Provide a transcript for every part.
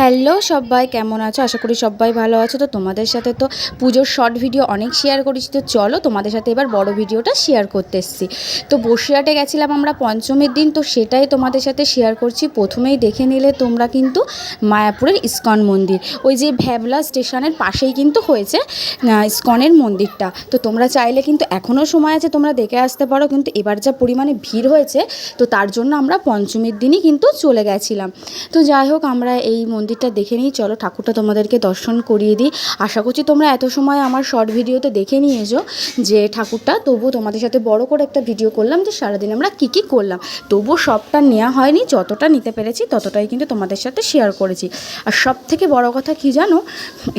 Hello সবাই, কেমন আছো? আশা করি সবাই ভালো আছো। তো তোমাদের সাথে তো পুজোর শর্ট ভিডিও অনেক শেয়ার করেছি। তো চলো তোমাদের সাথে এবার বড় ভিডিওটা শেয়ার করতে এসেছি। তো বসিরহাটে গেছিলাম আমরা পঞ্চমীর দিন। তো সেটাই তোমাদের সাথে শেয়ার করছি। প্রথমেই দেখে নিলে তোমরা কিন্তু মায়াপুরের ইস্কন মন্দির। ওই যে ভ্যাবলা স্টেশনের পাশেই কিন্তু হয়েছে ইস্কনের মন্দিরটা। তো তোমরা চাইলে কিন্তু এখনও সময় আছে, তোমরা দেখে আসতে পারো। কিন্তু এবার যা পরিমাণে ভিড় হয়েছে, তো তার জন্য আমরা পঞ্চমীর দিনই কিন্তু চলে গেছিলাম। তো যাই হোক, আমরা এই মন্দিরটা দেখে নিই। চলো ঠাকুরটা তোমাদেরকে দর্শন করিয়ে দিই। আশা করছি তোমরা এত সময় আমার শর্ট ভিডিওতে দেখে নিয়েছো যে ঠাকুরটা। তবুও তোমাদের সাথে বড় করে একটা ভিডিও করলাম যে সারাদিন আমরা কী কী করলাম। তবুও সবটা নেওয়া হয়নি। যতটা নিতে পেরেছি ততটাই কিন্তু তোমাদের সাথে শেয়ার করেছি। আর সব থেকে বড় কথা কি জানো?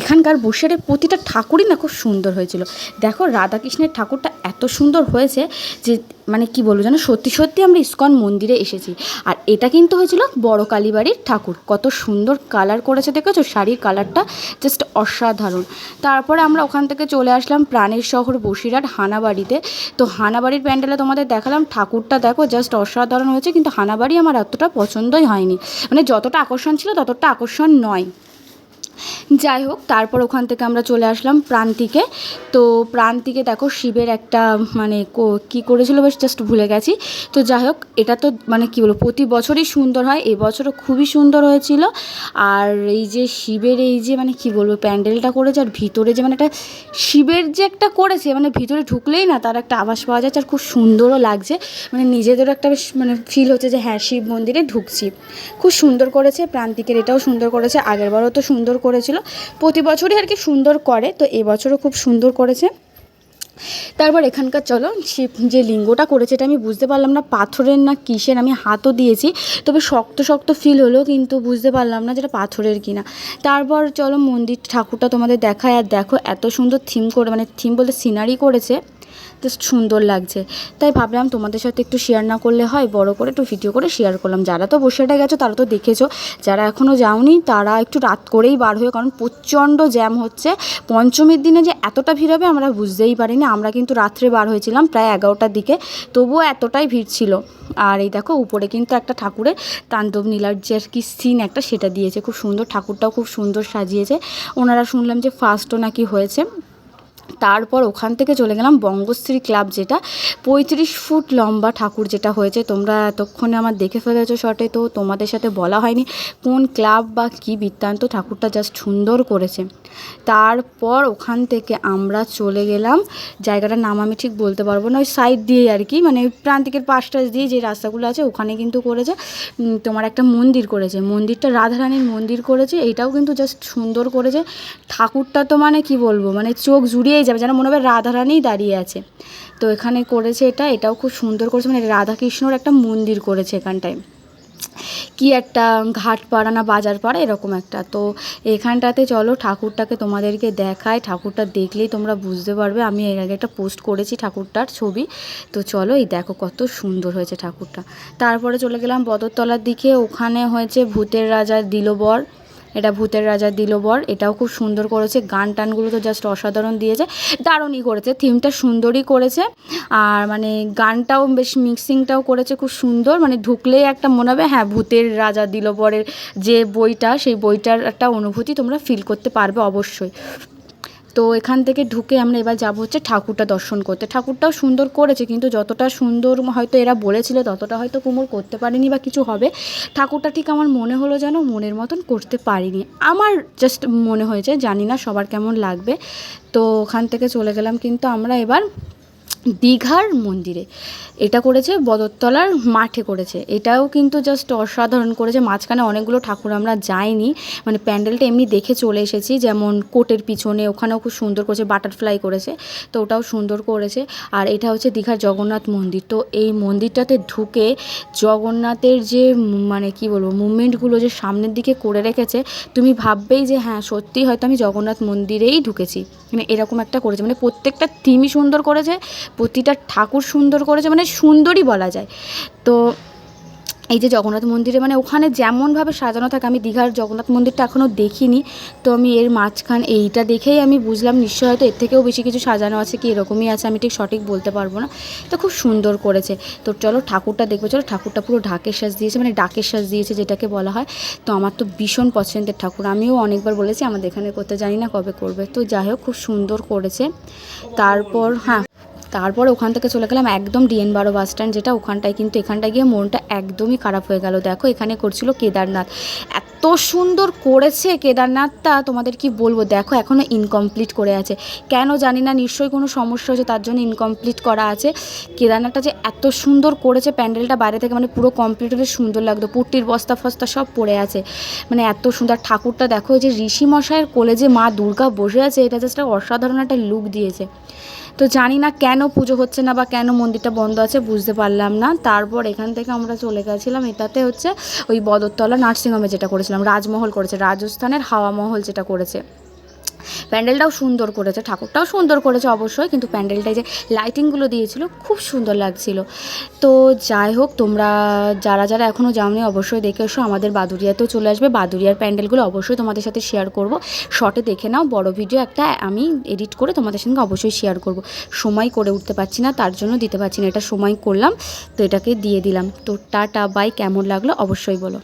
এখানকার বসিরহাটের প্রতিটা ঠাকুরই না খুব সুন্দর হয়েছিল। দেখো রাধাকৃষ্ণের ঠাকুরটা এত সুন্দর হয়েছে যে মানে কি বলব যেন সত্যি সত্যি আমরা ইস্কন মন্দিরে এসেছি। আর এটা কিন্তু হয়েছিল বড় কালীবাড়ির ঠাকুর। কত সুন্দর কালার করেছে, দেখেছ? শাড়ির কালারটা জাস্ট অসাধারণ। তারপরে আমরা ওখান থেকে চলে আসলাম প্রাণের শহর বসিরহাট হানাবাড়িতে। তো হানাবাড়ির প্যান্ডেলে তোমাদের দেখালাম, ঠাকুরটা দেখো জাস্ট অসাধারণ হয়েছে, কিন্তু হানাবাড়ি আমার এতটা পছন্দই হয়নি। মানে যতটা আকর্ষণ ছিল ততটা আকর্ষণ নয়। যাই হোক, তারপর ওখান থেকে আমরা চলে আসলাম প্রান্তিকে। তো প্রান্তিকে দেখো শিবের একটা মানে কো- করেছিল বেশ জাস্ট ভুলে গেছি। তো যাই হোক, এটা তো মানে কি বলব, প্রতি বছরই সুন্দর হয়। এবছরও খুবই সুন্দর হয়েছিল। আর এই যে শিবের এই যে মানে কি বলব, প্যান্ডেলটা করেছে আর ভিতরে যে মানে একটা শিবের যে একটা করেছে মানে ভিতরে ঢুকলেই না তার একটা আভাস পাওয়া যাচ্ছে আর খুব সুন্দরও লাগছে। মানে নিজেদেরও একটা বেশ মানে ফিল হচ্ছে যে হ্যাঁ শিব মন্দিরে ঢুকছি। খুব সুন্দর করেছে প্রান্তিকের, এটাও সুন্দর করেছে। আগেরবারও তো সুন্দর করেছিল। প্রতি বছরই আর কি সুন্দর করে, তো এবছরও খুব সুন্দর করেছে। তারপর এখানকার, চলো শিব যে লিঙ্গটা করেছে এটা আমি বুঝতে পারলাম না, পাথরের না কিসের, আমি হাতও দিয়েছি, তবে শক্ত শক্ত ফিল হলো কিন্তু বুঝতে পারলাম না যেটা পাথরের কিনা। তারপর চলো, মন্দির ঠাকুরটা তোমাদের দেখায়, আর দেখো এত সুন্দর থিম করে মানে থিম বলতে সিনারি করেছে। জাস্ট সুন্দর লাগছে। তাই ভাবলাম তোমাদের সাথে একটু শেয়ার না করলে হয়, বড় করে একটু ভিডিও করে শেয়ার করলাম। যারা তো বসেটা গেছো, তারা তো দেখেছ। যারা এখনও যাওনি, তারা একটু রাত করেই বার হয়ে, কারণ প্রচণ্ড জ্যাম হচ্ছে। পঞ্চমীর দিনে যে এতটা ভিড় হবে, আমরা বুঝতেই পারিনি। আমরা কিন্তু রাত্রে বার হয়েছিলাম, প্রায় এগারোটার দিকে। তবুও এতটাই ভিড় ছিল। আর এই দেখো, উপরে কিন্তু একটা ঠাকুরের তাণ্ডব নীলার যে কি সিন একটা, সেটা দিয়েছে। খুব সুন্দর, ঠাকুরটাও খুব সুন্দর সাজিয়েছে। ওনারা শুনলাম যে ফার্স্টও নাকি হয়েছে। তারপর ওখান থেকে চলে গেলাম বঙ্গশ্রী ক্লাব যেটা। পঁয়ত্রিশ ফুট লম্বা ঠাকুর যেটা হয়েছে, তোমরা এতক্ষণে আমার দেখে ফেলেছো শটে, তো তোমাদের সাথে বলা হয়নি কোন ক্লাব বা কী বৃত্তান্ত ঠাকুরটা জাস্ট সুন্দর করেছে। তারপর ওখান থেকে আমরা চলে গেলাম, জায়গাটার নাম আমি ঠিক বলতে পারব না, ওই সাইড দিয়ে আর কি মানে ওই প্রান্তিকের পাশটা দিয়ে যে রাস্তাগুলো আছে ওখানে কিন্তু করেছে। তোমার একটা মন্দির করেছে, মন্দিরটা রাধারানীর মন্দির করেছে, এটাও কিন্তু জাস্ট সুন্দর করেছে। ঠাকুরটা তো মানে কি বলব মানে চোখ জুড়িয়েই যাবে, যেন মনে হবে রাধারানীই দাঁড়িয়ে আছে। তো এখানে করেছে এটা, এটাও খুব সুন্দর করেছে মানে রাধাকৃষ্ণর একটা মন্দির করেছে এখানটায়। কি একটা ঘাট পাড়া না বাজার পাড়া এরকম একটা। তো এখানটাতে চলো, ঠাকুরটাকে তোমাদেরকে দেখায়, ঠাকুরটা দেখলেই তোমরা বুঝতে পারবে। আমি এর আগে একটা পোস্ট করেছি ঠাকুরটার ছবি। তো চলো, এই দেখো কত সুন্দর হয়েছে ঠাকুরটা। তারপরে চলে গেলাম বদরতলার দিকে, ওখানে হয়েছে ভূতের রাজা দিলবর। এটা ভূতের রাজা দিল বর এটাও খুব সুন্দর করেছে। গান টানগুলো তো জাস্ট অসাধারণ দিয়েছে। দারুণই করেছে। থিমটা সুন্দরই করেছে। আর মানে গানটাও বেশ মিক্সিংটাও করেছে, খুব সুন্দর। মানে ঢুকলেই একটা মনে হবে হ্যাঁ ভূতের রাজা দিল বরের যে বইটা, সেই বইটার একটা অনুভূতি তোমরা ফিল করতে পারবে অবশ্যই। তো এখান থেকে ঢুকে আমরা এবার যাব হচ্ছে ঠাকুরটা দর্শন করতে। ঠাকুরটাও সুন্দর করেছে, কিন্তু যতটা সুন্দর হয়তো এরা বলেছিল, ততটা হয়তো কুমোর করতে পারেনি বা কিছু হবে। ঠাকুরটা ঠিক আমার মনে হলো যেন মনের মতন করতে পারিনি। আমার জাস্ট মনে হয়েছে, জানি না সবার কেমন লাগবে। তো ওখান থেকে চলে গেলাম, কিন্তু আমরা এবার দীঘার মন্দিরে। এটা করেছে বদরতলার মাঠে করেছে। এটাও কিন্তু জাস্ট অসাধারণ করেছে। মাঝখানে অনেকগুলো ঠাকুর আমরা যাইনি। মানে প্যান্ডেলটা এমনি দেখে চলে এসেছি। যেমন কোটের পিছনে, ওখানেও খুব সুন্দর করেছে, বাটারফ্লাই করেছে। তো ওটাও সুন্দর করেছে। আর এটা হচ্ছে দীঘার জগন্নাথ মন্দির। তো এই মন্দিরটাতে ঢুকে জগন্নাথের যে মানে কি বলব, মুভমেন্টগুলো যে সামনের দিকে করে রেখেছে, তুমি ভাববেই যে হ্যাঁ সত্যি হয়তো আমি জগন্নাথ মন্দিরেই ঢুকেছি। মানে এরকম একটা করেছে। মানে প্রত্যেকটা থিমই সুন্দর করেছে। প্রতিটা ঠাকুর সুন্দর করেছে মানে সুন্দরই বলা যায়। তো এই যে জগন্নাথ মন্দিরে মানে ওখানে যেমনভাবে সাজানো থাকে, আমি দীঘার জগন্নাথ মন্দিরটা এখনও দেখিনি, তো আমি এর মাঝখান, এইটা দেখেই আমি বুঝলাম নিশ্চয় হয়তো এর থেকেও বেশি কিছু সাজানো আছে কি এরকমই আছে, আমি ঠিক সঠিক বলতে পারব না। তো খুব সুন্দর করেছে। তো চলো ঠাকুরটা দেখব, চলো ঠাকুরটা পুরো ঢাকের সাজ দিয়েছে মানে ডাকের সাজ দিয়েছে যেটাকে বলা হয়। তো আমার তো ভীষণ পছন্দের ঠাকুর, আমিও অনেকবার বলেছি আমাদের এখানে করতে জানি না কবে করবে। তো যাই হোক, খুব সুন্দর করেছে। তারপর হ্যাঁ তারপর ওখান থেকে চলে গেলাম একদম ডিএন বারো বাস স্ট্যান্ড যেটা ওখানটায় কিন্তু এখানটায় গিয়ে মনটা একদমই খারাপ হয়ে গেল। দেখো, এখানে করছিল কেদারনাথ। এত সুন্দর করেছে কেদারনাথটা, তোমাদের কি বলব? দেখো এখনও ইনকমপ্লিট করে আছে। কেন জানি না, নিশ্চয়ই কোনো সমস্যা হয়েছে, তার জন্য ইনকমপ্লিট করা আছে। কেদারনাথটা যে এত সুন্দর করেছে, প্যান্ডেলটা বাইরে থেকে মানে পুরো কমপ্লিট হলে সুন্দর লাগতো। পুট্টির বস্তা ফস্তা সব পড়ে আছে। মানে এত সুন্দর ঠাকুরটা দেখো যে ঋষি মশাইয়ের কোলে যে মা দুর্গা বসে আছে, এটা জাস্ট অসাধারণ একটা লুক দিয়েছে। তো জানি না কেন পুজো হচ্ছে না বা কেন মন্দিরটা বন্ধ আছে, বুঝতে পারলাম না। তারপর এখান থেকে আমরা চলে গেছিলাম, এটাতে হচ্ছে ওই বদরতলা নার্সিংহোমে যেটা করেছিলাম, রাজমহল করেছে, রাজস্থানের হাওয়া মহল যেটা করেছে। প্যান্ডেলটাও সুন্দর করেছে, ঠাকুরটাও সুন্দর করেছে অবশ্যই, কিন্তু প্যান্ডেলটায় যে লাইটিংগুলো দিয়েছিল খুব সুন্দর লাগছিল। তো যাই হোক, তোমরা যারা যারা এখনও যাওনি, অবশ্যই দেখে এসো, আমাদের বাদুরিয়াতেও চলে আসবে। বাদুরিয়ার প্যান্ডেলগুলো অবশ্যই তোমাদের সাথে শেয়ার করব। শর্টে দেখে নাও, বড় ভিডিও একটা আমি এডিট করে তোমাদের সঙ্গে অবশ্যই শেয়ার করব। সময় করে উঠতে পারছি না, তার জন্য দিতে পারছি না, এটা সময় করলাম, তো এটাকে দিয়ে দিলাম। তো টাটা বাই কেমন লাগল অবশ্যই বলো।